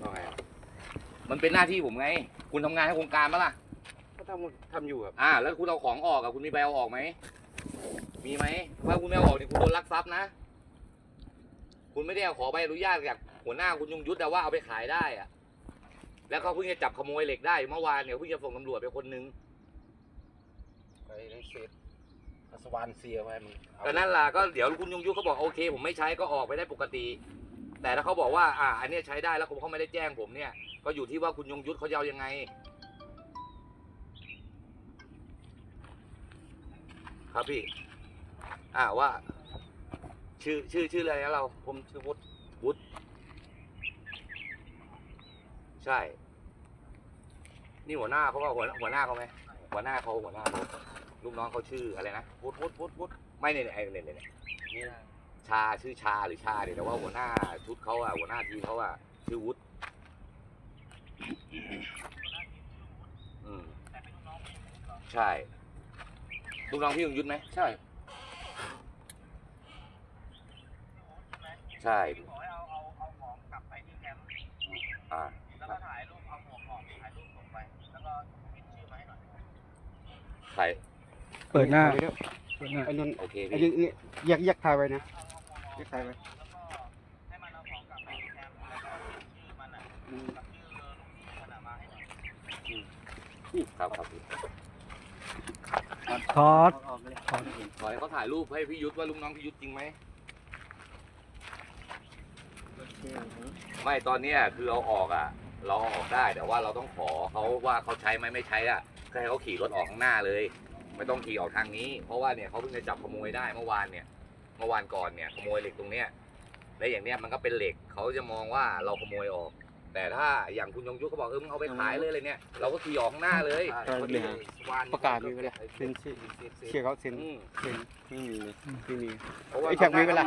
ว่าไงอะมันเป็นหน้าที่ผมไง คุณทำงานให้โครงการปะล่ะ ก็ทำทำอยู่ครับอ่า แล้วคุณเอาของออกอะคุณมีใบเอาออกไหม มีไหมถ้าคุณไม่เอาออกเนี่ยคุณโดนลักทรัพย์นะ คุณไม่ได้เอาขอใบอนุญาตจากหัวหน้าคุณยงยุทธแต่ว่าเอาไปขายได้อะแล้วเขาเพิ่งจะจับขโมยเหล็กได้เมื่อวานเนี่ยเพิ่งจะส่งตำรวจไปคนนึงไปได้เศษอัศวานเสียไว้มึงเอา ก็นั่นล่ะก็เดี๋ยวคุณยงยุทธเขาบอกโอเค ผมไม่ใช้ก็ออกไปได้ปกติ แต่ถ้าเขาบอกว่า อ่า อันนี้ใช้ได้แล้วผมเขาไม่ได้แจ้งผมเนี่ย ก็อยู่ที่ว่าคุณยงยุทธเขาจะเอายังไง ครับพี่ อ่าว่า ชื่อชื่อชื่ออะไรนะเรา ผมชื่อวุฒิวุฒิใช่ นี่หัวหน้าเขาว่าหัวหัวหน้าเขาไหมหัวหน้าเขาหัวหน้าเขาลูกน้องเขาชื่ออะไรนะวุฒิวุฒิวุฒิวุฒิไม่เนี่ยเนี่ยเนี่ยเนี่ยนี่นะ ชาชื่อชาหรือชาเนี่ยแต่ว่าหัวหน้าชุดเขาอะหัวหน้าทีมเขาอะชื่อวุฒิอืมใช่ลูกน้องพี่ยงยุทธไหมใช่ ใช่ขอให้เอาเอาเอาของกลับไปที่แคมป์อ่าแล้วก็ถ่ายรูปเอาหมวกออกถ่ายรูปส่งไปแล้วก็พิมพ์ชื่อมาให้หน่อยใครเปิดหน้าไปด้วยเปิดหน้าไอ้นั่นโอเคไอ้พี่นี่นี่แยกแยกทายไว้นะ แยกทายไว้แล้วก็ให้มันเอาของกลับไปที่แคมป์แล้วก็ชื่อมันอะอืมกับชื่อลุงมันอะมาให้หน่อยครับครับพี่ถอดเอาออกเลยถอดขอให้เขาถ่ายรูปให้พี่ยุทธว่าลูกน้องพี่ยุทธจริงไหมไม่ตอนเนี้ยคือเอาออกอะเราเอาออกได้แต่ว่าเราต้องขอเขาว่าเขาใช้ไหมไม่ใช้อะก็ให้เขาขี่รถออกข้างหน้าเลย ไม่ต้องขี่ออกทางนี้ เพราะว่าเนี่ยเขาเพิ่งจะจับขโมยได้เมื่อวานเนี่ย เมื่อวานก่อนเนี่ยขโมยเหล็กตรงเนี้ยและอย่างเนี้ยมันก็เป็นเหล็กเขาจะมองว่าเราขโมยออก แต่ถ้าอย่างคุณยงยุทธเขาบอกเออมึงเอาไปขายเลยอะไรเนี่ยเราก็ขี่ออกข้างหน้าเลยใช่พอดีวานประกาศมีไว้เลยเซ็นชื่อเชียร์เขาเซ็นอืมเซ็นไม่มีเลยไม่มี เพราะว่าไอ้แขกมีเวลา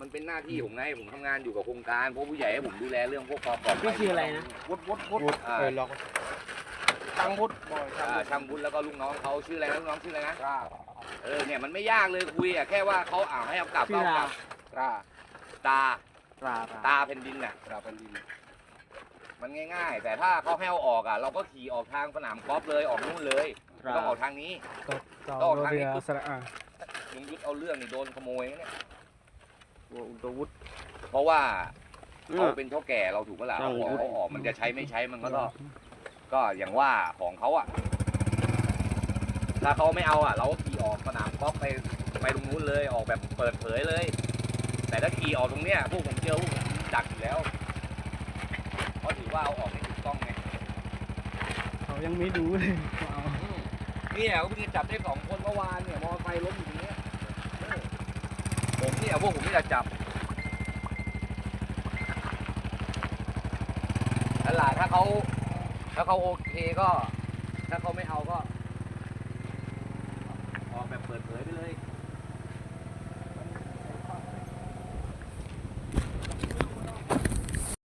มันเป็นหน้าที่ผมไงผมทำงานอยู่กับโครงการเพราะผู้ใหญ่ให้ผมดูแลเรื่องพวกความปลอดภัย นี่คืออะไรนะ วุฒิวุฒิวุฒิวุฒิเออล็อกช่างวุฒิบอยช่างอ่าวุฒิช่างบุญแล้วก็ลูกน้องเขาชื่ออะไรนะลูกน้องชื่ออะไรนะ กล้า เออเนี่ยมันไม่ยากเลยคุยอะแค่ว่าเขาอ่าให้เอากลับก็เอากลับกล้าตาตราตาแผ่นดินน่ะกล้าเป็นดิน มันง่าย ๆ แต่ถ้าเขาให้เอาออกอะ เราก็ขี่ออกทางสนามกอล์ฟเลยออกนู่นเลยไม่ต้องออกทางนี้ต่อโรเบียสระอายุงยุทธเอาเรื่องนี่โดนขโมยนะเนี่ยอุตวุฒิ เพราะว่าอืมเขาเป็นเท่าแก่เราถูกเมื่อไหร่ใช่ เอาออกเขาออกมันจะใช้ไม่ใช้มันก็ต้องก็อย่างว่าของเขาอะ ถ้าเขาไม่เอาอะ เราก็ขี่ออกสนามกอล์ฟไปไปตรงนู้นเลยออกแบบเปิดเผยเลย แต่ถ้าขี่ออกตรงเนี้ยพวกผมเจอพวกผมดักอยู่แล้วเพราะถือว่าเอาออกไม่ถูกต้องไงเขายังไม่ดูเลยว่าเอาเนี่ยก็เพิ่งจะจับได้สองคนเมื่อวานเนี่ยมอเตอร์ไซค์ล้มอยู่ตรงเนี้ยเออผมเนี่ยพวกผมไม่อยากจับนั่นแหละถ้าเขาถ้าเขาโอเคก็ ถ้าเขาไม่เอาก็ออกแบบ เปิดเผยไปเลย